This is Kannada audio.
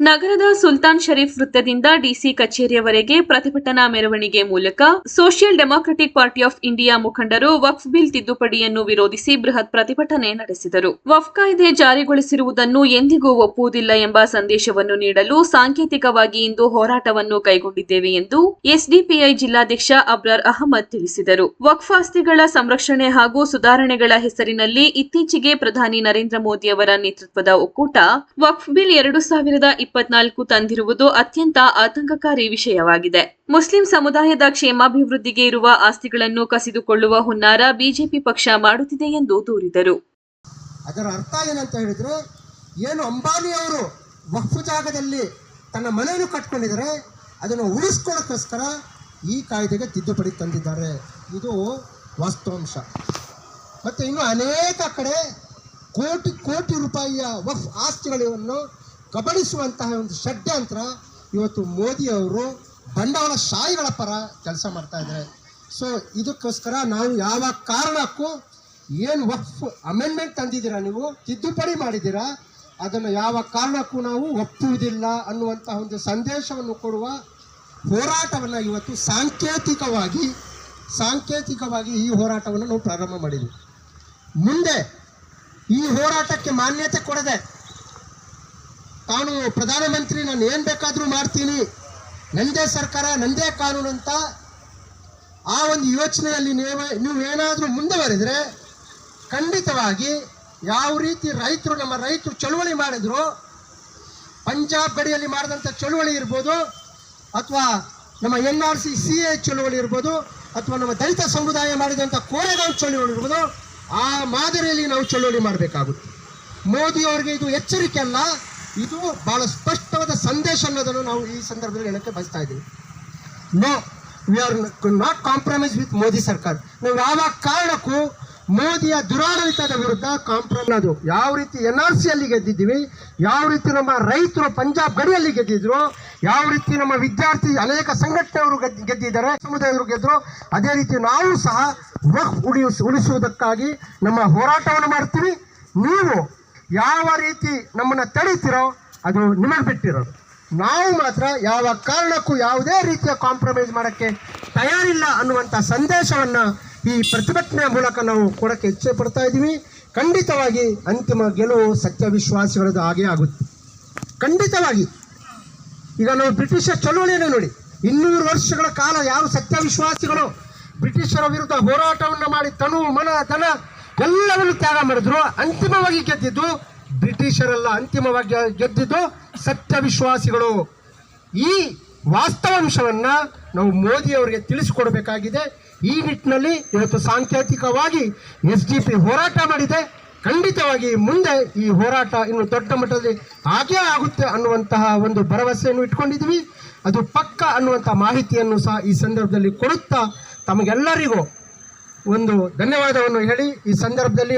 ನಗರದ ಸುಲ್ತಾನ್ ಶರೀಫ್ ವೃತ್ತದಿಂದ ಡಿಸಿ ಕಚೇರಿಯವರೆಗೆ ಪ್ರತಿಭಟನಾ ಮೆರವಣಿಗೆ ಮೂಲಕ social democratic party of India ಮುಖಂಡರು ವಕ್ಫ್ ಬಿಲ್ ತಿದ್ದುಪಡಿಯನ್ನು ವಿರೋಧಿಸಿ ಬೃಹತ್ ಪ್ರತಿಭಟನೆ ನಡೆಸಿದರು. ವಫ್ ಕಾಯ್ದೆ ಜಾರಿಗೊಳಿಸಿರುವುದನ್ನು ಎಂದಿಗೂ ಒಪ್ಪುವುದಿಲ್ಲ ಎಂಬ ಸಂದೇಶವನ್ನು ನೀಡಲು ಸಾಂಕೇತಿಕವಾಗಿ ಇಂದು ಹೋರಾಟವನ್ನು ಕೈಗೊಂಡಿದ್ದೇವೆ ಎಂದು ಎಸ್ಡಿಪಿಐ ಜಿಲ್ಲಾಧ್ಯಕ್ಷ ಅಬ್ರಾರ್ ಅಹಮದ್ ತಿಳಿಸಿದರು. ವಕ್ಫ್ ಆಸ್ತಿಗಳ ಸಂರಕ್ಷಣೆ ಹಾಗೂ ಸುಧಾರಣೆಗಳ ಹೆಸರಿನಲ್ಲಿ ಇತ್ತೀಚೆಗೆ ಪ್ರಧಾನಿ ನರೇಂದ್ರ ಮೋದಿ ಅವರ ನೇತೃತ್ವದ ಒಕ್ಕೂಟ ವಕ್ಫ್ ಬಿಲ್ ಎರಡು ಸಾವಿರದ ಇಪ್ಪತ್ನಾಲ್ಕು ತಂದಿರುವುದು ಅತ್ಯಂತ ಆತಂಕಕಾರಿ ವಿಷಯವಾಗಿದೆ. ಮುಸ್ಲಿಂ ಸಮುದಾಯದ ಕ್ಷೇಮಾಭಿವೃದ್ಧಿಗೆ ಇರುವ ಆಸ್ತಿಗಳನ್ನು ಕಸಿದುಕೊಳ್ಳುವ ಹುನ್ನಾರ ಬಿಜೆಪಿ ಪಕ್ಷ ಮಾಡುತ್ತಿದೆ ಎಂದು ದೂರಿದರು. ಅದರ ಅರ್ಥ ಏನಂತ ಹೇಳಿದ್ರೆ, ಏನು ಅಂಬಾನಿ ಅವರು ವಕ್ಫ್ ಜಾಗದಲ್ಲಿ ತನ್ನ ಮನೆಯನ್ನು ಕಟ್ಕೊಂಡಿದ್ದಾರೆ, ಅದನ್ನು ಉಳಿಸ್ಕೊಳ್ಳೋಕ್ಕೋಸ್ಕರ ಈ ಕಾಯ್ದೆಗೆ ತಿದ್ದುಪಡಿ ತಂದಿದ್ದಾರೆ. ಇದು ವಾಸ್ತವಾಂಶ. ಮತ್ತು ಇನ್ನು ಅನೇಕ ಕಡೆ ಕೋಟಿ ಕೋಟಿ ರೂಪಾಯಿಯ ವಫ್ ಆಸ್ತಿಗಳನ್ನು ಕಬಳಿಸುವಂತಹ ಒಂದು ಷಡ್ಯಂತ್ರ ಇವತ್ತು ಮೋದಿ ಅವರು ಬಂಡವಾಳ ಶಾಹಿಗಳ ಪರ ಕೆಲಸ ಮಾಡ್ತಾ ಇದ್ದಾರೆ. ಸೊ ಇದಕ್ಕೋಸ್ಕರ ನಾವು ಯಾವ ಕಾರಣಕ್ಕೂ ಏನು ವಫ್ ಅಮೆಂಡ್ಮೆಂಟ್ ತಂದಿದ್ದೀರಾ ನೀವು, ತಿದ್ದುಪಡಿ ಮಾಡಿದ್ದೀರಾ, ಅದನ್ನು ಯಾವ ಕಾರಣಕ್ಕೂ ನಾವು ಒಪ್ಪುವುದಿಲ್ಲ ಅನ್ನುವಂತಹ ಒಂದು ಸಂದೇಶವನ್ನು ಕೊಡುವ ಹೋರಾಟವನ್ನು ಇವತ್ತು ಸಾಂಕೇತಿಕವಾಗಿ ಸಾಂಕೇತಿಕವಾಗಿ ಈ ಹೋರಾಟವನ್ನು ನಾವು ಪ್ರಾರಂಭ ಮಾಡಿದ್ವಿ. ಮುಂದೆ ಈ ಹೋರಾಟಕ್ಕೆ ಮಾನ್ಯತೆ ಕೊಡದೆ ತಾನು ಪ್ರಧಾನಮಂತ್ರಿ, ನಾನು ಏನು ಬೇಕಾದರೂ ಮಾಡ್ತೀನಿ. ನಂದೇ ಸರ್ಕಾರ, ನಂದೇ ಕಾನೂನು ಅಂತ ಆ ಒಂದು ಯೋಚನೆಯಲ್ಲಿ ನೀವು ಏನಾದರೂ ಮುಂದುವರೆದರೆ ಖಂಡಿತವಾಗಿ ಯಾವ ರೀತಿ ರೈತರು, ನಮ್ಮ ರೈತರು ಚಳುವಳಿ ಮಾಡಿದ್ರು, ಪಂಜಾಬ್ ಗಡಿಯಲ್ಲಿ ಮಾಡಿದಂಥ ಚಳುವಳಿ ಇರ್ಬೋದು, ಅಥವಾ ನಮ್ಮ N R C C A ಚಳುವಳಿ ಇರ್ಬೋದು, ಅಥವಾ ನಮ್ಮ ದಲಿತ ಸಮುದಾಯ ಮಾಡಿದಂಥ ಕೋರೆಗಾಂವ್ ಚಳುವಳಿ ಇರ್ಬೋದು, ಆ ಮಾದರಿಯಲ್ಲಿ ನಾವು ಚಳುವಳಿ ಮಾಡಬೇಕಾಗುತ್ತೆ. ಮೋದಿ ಅವರಿಗೆ ಇದು ಎಚ್ಚರಿಕೆ ಅಲ್ಲ. ಇದು ಬಹಳ ಸ್ಪಷ್ಟವಾದ ಸಂದೇಶ ಅನ್ನೋದನ್ನು ನಾವು ಈ ಸಂದರ್ಭದಲ್ಲಿ ಹೇಳಕ್ಕೆ ಬಯಸ್ತಾ ಇದ್ದೀವಿ. No we are not compromise with Modi ಸರ್ಕಾರ. ನಾವು ಯಾವ ಕಾರಣಕ್ಕೂ ಮೋದಿಯ ದುರಾಡಳಿತದ ವಿರುದ್ಧ ಕಾಂಪ್ರಮೈಸ್ ಅದು. ಯಾವ ರೀತಿ ಎನ್ ಆರ್ ಸಿ ಅಲ್ಲಿ ಗೆದ್ದಿದ್ದೀವಿ, ಯಾವ ರೀತಿ ನಮ್ಮ ರೈತರು ಪಂಜಾಬ್ ಗಡಿಯಲ್ಲಿ ಗೆದ್ದಿದ್ರು, ಯಾವ ರೀತಿ ನಮ್ಮ ವಿದ್ಯಾರ್ಥಿ ಅನೇಕ ಸಂಘಟನೆಯವರು ಗೆದ್ದ- ಗೆದ್ದಿದ್ದಾರೆ ಸಮುದಾಯವರು ಗೆದ್ದರು ಅದೇ ರೀತಿ ನಾವು ಸಹ ವಕ್ ಉಳಿಸ್ ಉಳಿಸುವುದಕ್ಕಾಗಿ ನಮ್ಮ ಹೋರಾಟವನ್ನು ಮಾಡ್ತೀವಿ. ನೀವು ಯಾವ ರೀತಿ ನಮ್ಮನ್ನು ತಡೀತಿರೋ ಅದು ನಿಮಗೆ ಬಿಟ್ಟಿರೋದು. ನಾವು ಮಾತ್ರ ಯಾವ ಕಾರಣಕ್ಕೂ ಯಾವುದೇ ರೀತಿಯ ಕಾಂಪ್ರಮೈಸ್ ಮಾಡೋಕ್ಕೆ ತಯಾರಿಲ್ಲ ಅನ್ನುವಂಥ ಸಂದೇಶವನ್ನು ಈ ಪ್ರತಿಭಟನೆಯ ಮೂಲಕ ನಾವು ಕೊಡೋಕ್ಕೆ ಇಚ್ಛೆ ಪಡ್ತಾ ಇದ್ದೀವಿ. ಖಂಡಿತವಾಗಿ ಅಂತಿಮ ಗೆಲುವು ಸತ್ಯ ಹಾಗೇ ಆಗುತ್ತೆ. ಖಂಡಿತವಾಗಿ. ಈಗ ನಾವು ಬ್ರಿಟಿಷರ ಚಳುವಳಿಯನ್ನು ನೋಡಿ. ಇನ್ನೂರು ವರ್ಷಗಳ ಕಾಲ ಯಾರು ಸತ್ಯವಿಶ್ವಾಸಿಗಳು ಬ್ರಿಟಿಷರ ವಿರುದ್ಧ ಹೋರಾಟವನ್ನು ಮಾಡಿ ತನು ಮನ ಧನ ಎಲ್ಲವನ್ನು ತ್ಯಾಗ ಮಾಡಿದ್ರು, ಅಂತಿಮವಾಗಿ ಗೆದ್ದಿದ್ದು ಬ್ರಿಟಿಷರೆಲ್ಲ ಅಂತಿಮವಾಗಿ ಗೆದ್ದಿದ್ದು ಸತ್ಯ ವಿಶ್ವಾಸಿಗಳು ಈ ವಾಸ್ತವಾಂಶವನ್ನ ನಾವು ಮೋದಿ ಅವರಿಗೆ ತಿಳಿಸಿಕೊಡಬೇಕಾಗಿದೆ. ಈ ನಿಟ್ಟಿನಲ್ಲಿ ಇವತ್ತು ಸಾಂಕೇತಿಕವಾಗಿ ಎಸ್ ಡಿ ಪಿ ಹೋರಾಟ ಮಾಡಿದೆ. ಖಂಡಿತವಾಗಿ ಮುಂದೆ ಈ ಹೋರಾಟ ಇನ್ನು ದೊಡ್ಡ ಮಟ್ಟದಲ್ಲಿ ಹಾಗೇ ಆಗುತ್ತೆ ಅನ್ನುವಂತಹ ಒಂದು ಭರವಸೆಯನ್ನು ಇಟ್ಕೊಂಡಿದ್ವಿ ಅದು ಪಕ್ಕ ಅನ್ನುವಂಥ ಮಾಹಿತಿಯನ್ನು ಸಹ ಈ ಸಂದರ್ಭದಲ್ಲಿ ಕೊಡುತ್ತಾ ತಮಗೆಲ್ಲರಿಗೂ ಒಂದು ಧನ್ಯವಾದವನ್ನು ಹೇಳಿ ಈ ಸಂದರ್ಭದಲ್ಲಿ